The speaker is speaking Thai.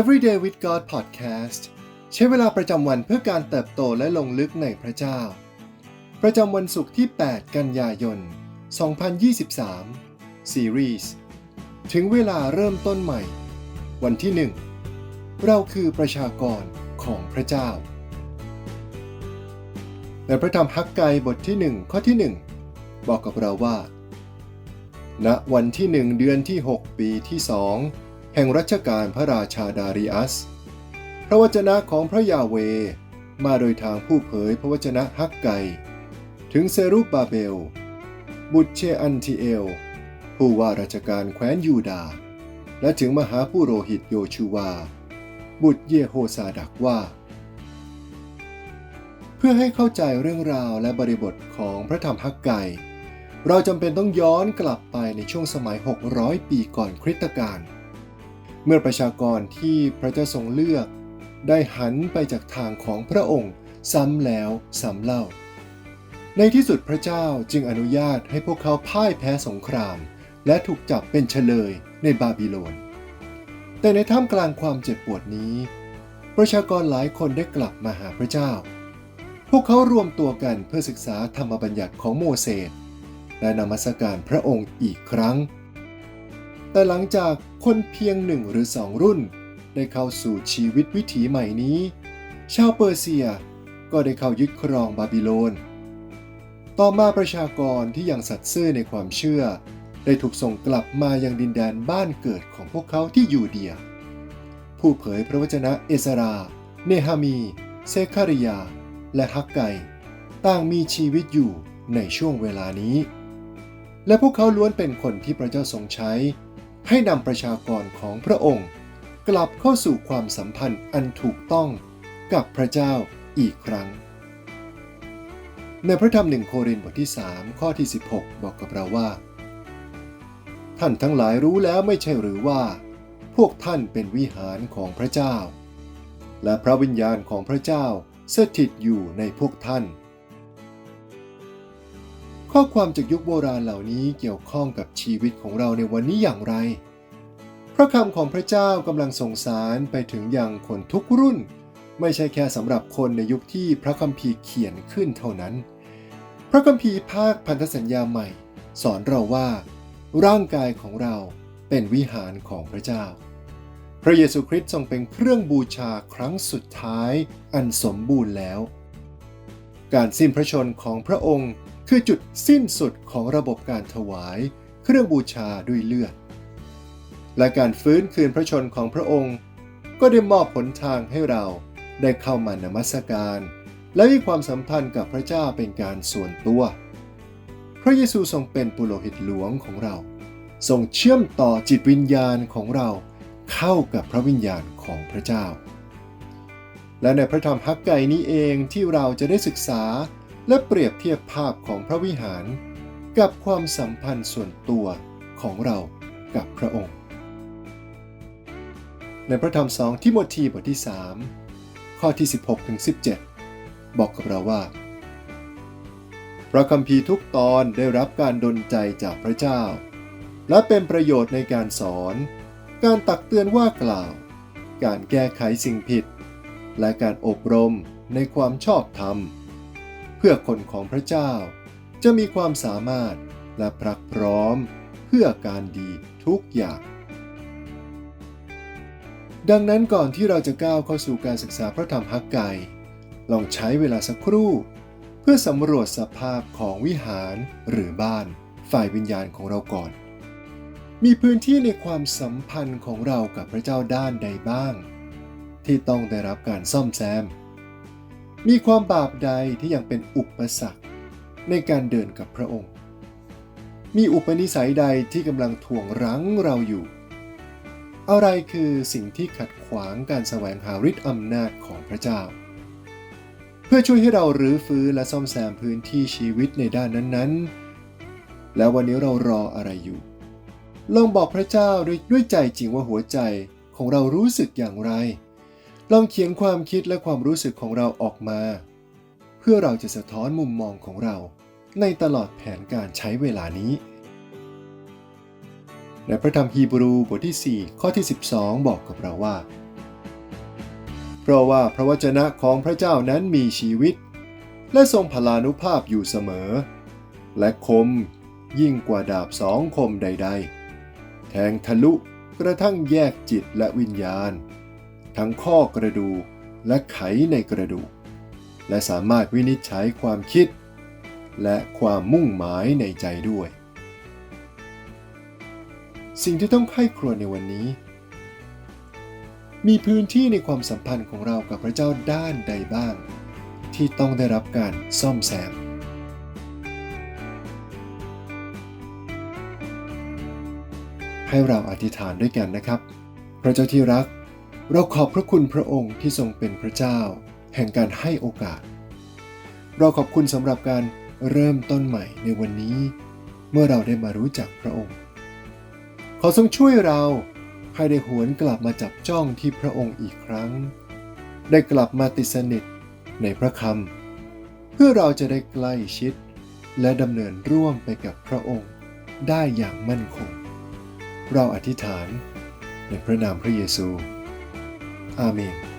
Everyday with God Podcast ใช้เวลาประจำวันเพื่อการเติบโตและลงลึกในพระเจ้า ประจำวันศุกร์ที่ 8 กันยายน 2023 Series ถึงเวลาเริ่มต้นใหม่ วันที่ 1 เราคือประชากรของพระเจ้า ในพระธรรมฮักไกบทที่ 1 ข้อที่ 1 บอกกับเราว่า ณวันที่หนึ่งเดือนที่ 6 ปีที่สอง แห่งรัชกาลพระราชาดาริอัส พระวจนะของพระยาเว มาโดยทางผู้เผยพระวจนะฮักไก ถึงเซรุบบาเบล บุตรเชอันทิเอล ผู้ว่าราชการแคว้นยูดา และถึงมหาผู้โรหิตโยชูวา บุตรเยโฮซาดักว่า เพื่อให้เข้าใจเรื่องราวและบริบทของพระธรรมฮักไกเราจำเป็นต้องย้อนกลับไปในช่วงสมัย 600 ปีก่อนคริสตกาล เมื่อประชากรที่พระเจ้าทรงเลือก ได้หันไปจากทางของพระองค์ซ้ำแล้วซ้ำเล่า ในที่สุดพระเจ้าจึงอนุญาตให้พวกเขาพ่ายแพ้สงคราม และถูกจับเป็นเฉลยในบาบิโลน แต่ในท่ามกลางความเจ็บปวดนี้ ประชากรหลายคนได้กลับมาหาพระเจ้า พวกเขารวมตัวกันเพื่อศึกษาธรรมบัญญัติของโมเสสและนมัสการพระองค์อีกครั้ง แต่หลังจากคนเพียงหนึ่งหรือสองรุ่น ได้เข้าสู่ชีวิตวิถีใหม่นี้ ชาวเปอร์เซียก็ได้เข้ายึดครองบาบิโลน ต่อมาประชากรที่ยังสัตย์ซื่อในความเชื่อ ได้ถูกส่งกลับมายังดินแดนบ้านเกิดของพวกเขาที่ยูเดีย ผู้เผยพระวจนะเอสรา เนฮามี เซคาริยา และฮักไกต่างมีชีวิตอยู่ในช่วงเวลานี้ และพวกเขาล้วนเป็นคนที่พระเจ้าทรงใช้ ให้นำประชากรของพระองค์ กลับเข้าสู่ความสัมพันธ์อันถูกต้องกับพระเจ้าอีกครั้ง ในพระธรรมหนึ่งโครินธ์บทที่ 3 ข้อที่ 16 บอกกับเราว่า ท่านทั้งหลายรู้แล้วไม่ใช่หรือว่า พวกท่านเป็นวิหารของพระเจ้า และพระวิญญาณของพระเจ้าสถิตอยู่ในพวกท่าน ข้อความจากยุคโบราณเหล่านี้เกี่ยวข้องกับชีวิตของเราในวันนี้อย่างไร พระคำของพระเจ้ากำลังส่งสารไปถึงยังคนทุกรุ่น ไม่ใช่แค่สำหรับคนในยุคที่พระคัมภีร์เขียนขึ้นเท่านั้น พระคัมภีร์ภาคพันธสัญญาใหม่ สอนเราว่า ร่างกายของเราเป็นวิหารของพระเจ้า พระเยซูคริสต์ทรงเป็นเครื่องบูชาครั้งสุดท้ายอันสมบูรณ์แล้ว การสิ้นพระชนของพระองค์ คือจุดสิ้นสุดของระบบการถวาย เครื่องบูชาด้วยเลือด และการฟื้นคืนพระชนของพระองค์ ก็ได้มอบผลทางให้เราได้เข้ามานมัสการ และมีความสัมพันธ์กับพระเจ้าเป็นการส่วนตัว พระเยซูทรงเป็นปุโรหิตหลวงของเรา ทรงเชื่อมต่อจิตวิญญาณของเราเข้ากับพระวิญญาณของพระเจ้า และในพระธรรมฮักไกนี้เองที่เราจะได้ศึกษา และเปรียบเทียบภาพของพระวิหารกับความสัมพันธ์ส่วนตัวของเรากับพระองค์ ในพระธรรมสองทิโมธีบทที่ 3 ข้อที่ 16ถึง17 บอกกับเราว่า พระคัมภีร์ทุกตอนได้รับการดลใจจากพระเจ้า และเป็นประโยชน์ในการสอน การตักเตือนว่ากล่าว การแก้ไขสิ่งผิด และการอบรมในความชอบธรรม พื่อคนของพระเจ้า จะมีความสามารถและพรักพร้อมเพื่อการดีทุกอย่าง ดังนั้นก่อนที่เราจะก้าวเข้าสู่การศึกษาพระธรรมฮักไกลองใช้เวลาสักครู่ เพื่อสำรวจสภาพของวิหารหรือบ้านฝ่ายวิญญาณของเราก่อน มีพื้นที่ในความสัมพันธ์ของเรากับพระเจ้าด้านใดบ้าง ที่ต้องได้รับการซ่อมแซม มีความบาปใดที่ยังเป็นอุปสรรคในการเดินกับพระองค์ มีอุปนิสัยใดที่กำลังถ่วงรั้งเราอยู่ อะไรคือสิ่งที่ขัดขวางการแสวงหาฤทธิ์อำนาจของพระเจ้า เพื่อช่วยให้เรารื้อฟื้นและซ่อมแซมพื้นที่ชีวิตในด้านนั้นๆ แล้ววันนี้เรารออะไรอยู่ ลองบอกพระเจ้าด้วยด้วยใจจริงว่าหัวใจของเรารู้สึกอย่างไร ลองเขียนความคิดและความรู้สึกของเราออกมา เพื่อเราจะสะท้อนมุมมองของเราในตลอดแผนการใช้เวลานี้ ในพระธรรมฮีบรูบทที่ 4 ข้อที่ 12 บอกกับเราว่า เพราะว่าพระวจนะของพระเจ้านั้นมีชีวิต และทรงพลานุภาพอยู่เสมอ และคมยิ่งกว่าดาบสองคมใด ๆ แทงทะลุกระทั่งแยกจิตและวิญญาณ ทั้งข้อกระดูกและไขในกระดูก และสามารถวินิจฉัยความคิด และความมุ่งหมายในใจด้วย สิ่งที่ต้องไข้ครวญในวันนี้ มีพื้นที่ในความสัมพันธ์ของเรากับพระเจ้าด้านใดบ้าง ที่ต้องได้รับการซ่อมแซมให้เราอธิษฐานด้วยกันนะครับ พระเจ้าที่รัก เราขอบพระคุณพระองค์ที่ทรงเป็นพระเจ้า แห่งการให้โอกาส เราขอบคุณสำหรับการเริ่มต้นใหม่ในวันนี้ เมื่อเราได้มารู้จักพระองค์ ขอทรงช่วยเราให้ได้หวนกลับมาจับจ้องที่พระองค์อีกครั้ง ได้กลับมาติดสนิทในพระคำเพื่อเราจะได้ใกล้ชิด และดำเนินร่วมไปกับพระองค์ได้อย่างมั่นคง เราอธิษฐานในพระนามพระเยซู อาเมน